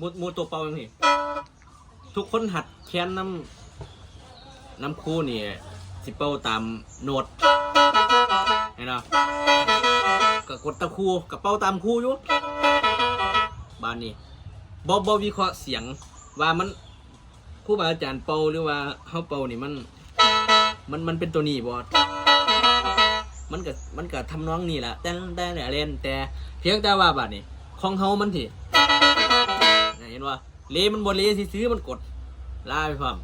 มูมูตัวเป่าอย่างนี้ทุกคนหัดแค้นน้ำน้ำคู่นี่สิเป่าตามโน้ตเห็นไหมก็กดตะคู่กับเป่าตามคู่อยู่บ้านนี้บอบอวิเคราะห์เสียงว่ามันครูบาอาจารย์เป่าหรือว่าเฮาเป่านี่มัน มันมันเป็นตัวนี้บอมันก็มันก็ทำน้องนี่แหละแต่แต่เล่นแต่เพียงแต่ว่าบ้าดนี้ของเฮามันที่ เห็นว่าเลมันบนเลซื้อมันกดลาไปพร้อม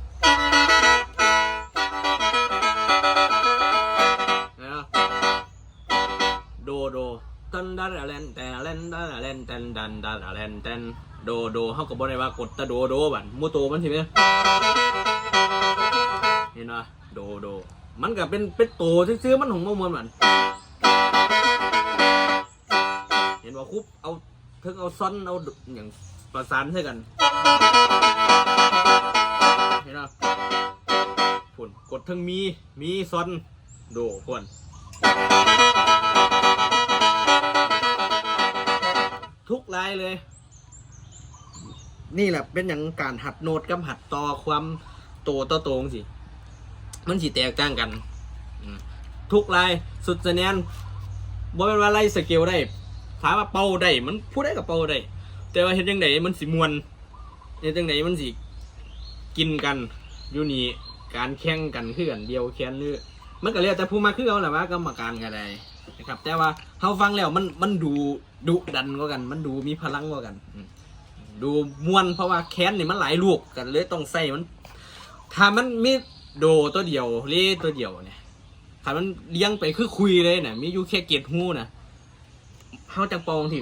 เห็นปะโดโดตันดันอะเลนแต่ลนดันอะเลนแตนดันดันอะเลนแตนโดโดเฮาก็บ่ได้ว่ากดแตะโดโดบัดมูโตมันสิแม่เห็นปะโดโด มันก็เป็นเป็นโตซื้อมันของมันมวนมันเห็นว่าคุบเอา เพิ่งเอาซ้อนเอาอย่างประสานใช่กัน เห็นปะผลกดทั้งมี มีซ้อนโดพวนทุกลายเลย นี่แหละเป็นอย่างการหัดโน้ตกับหัดต่อความโตต่อโตงสิ มันสิแตกต่างกัน ทุกลายสุดสะแนนบ่เป็นว่าไล่สเกลได้ ถามว่าเป่าได้มันพูดได้กับเป่าได้แต่ว่าเฮ็ดจังไดมันสิมวนเฮ็ดจังไดมันสิกินกันอยู่นี่การแข่งกันคือกันเดียวแค้นหรือมันก็แล้วแต่ผู้มาคือเอาแหละว่ากรรมการก็ได้นะครับ แต่ว่าเฮาฟังแล้วมันมันดูดุดันกว่ากัน มันดูมีพลังกว่ากันดูมวนเพราะว่าแค้นนี่มันหลายลูกกันเลยต้องใส่มัน ถ้ามันมีโดตัวเดียวเล่ตัวเดียวเนี่ยถ้ามันเลี้ยงไปคือคุยเลยเนี่ยมีอยู่แค่เกียดหูนะ เฮาจังปองที่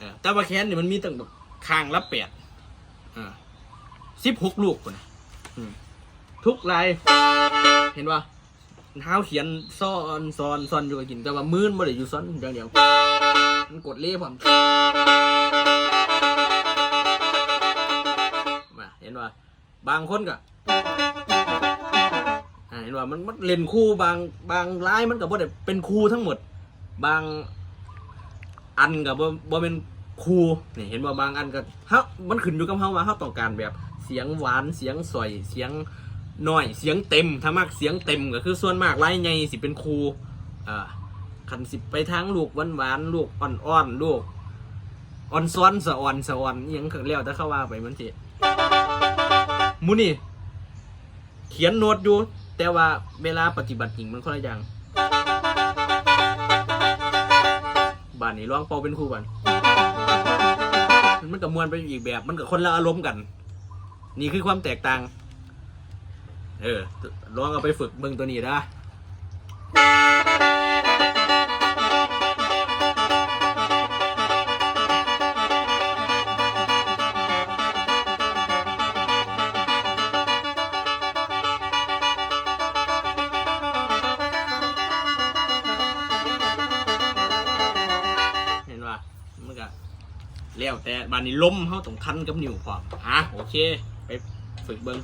เออแต่ว่าแคนนี่มันมีตั้งแบบข้างละแปดสิบหกลูกคนะทุกลายเห็นว่าเท้าเขียนซ่อนซ้อนซ้อนอยู่กับกิน แต่ว่ามือนบ่ได้อยู่ซ้อนอย่างเดียวมันกดเล่ผมมาเห็นว่า บางคนก็เห็นว่ามันมันเล่นคู่บางบางลายมันก็บ่ได้เป็นคู่ทั้งหมด บาง อันกับบ่เป็นครูนี่เห็นว่าบางอันก็เฮามันขึ้นอยู่กับเฮาว่าเฮาต้องการแบบเสียงหวานเสียงสอยเสียงน้อยเสียงเต็มถ้ามากเสียงเต็มก็คือส่วนมากไล่ไงสิเป็นครูอ่าคันสิไปทางลูกหวานหวานลูกอ่อนๆลูกอ่อนซ้อนสะอ่อนสะอ่อนยังก็แล้วแต่เขาว่าไปมันสิมูนี่เขียนโน้ตอยู่แต่ว่าเวลาปฏิบัติจริงมันคนละอย่าง บานนี้ร้องเป่าเป็นคู่บันมันกับมวนไปอีกแบบ มันกับคนละอารมณ์กัน นี่คือความแตกต่าง เออลองเอาไปฝึกเบิ่งตัวนี้นะ มันก็แล้วแต่บ้านนี้ล้มเขาต้องทันกับนิ้วความอะโอเค ไปฝึกเบิ้ง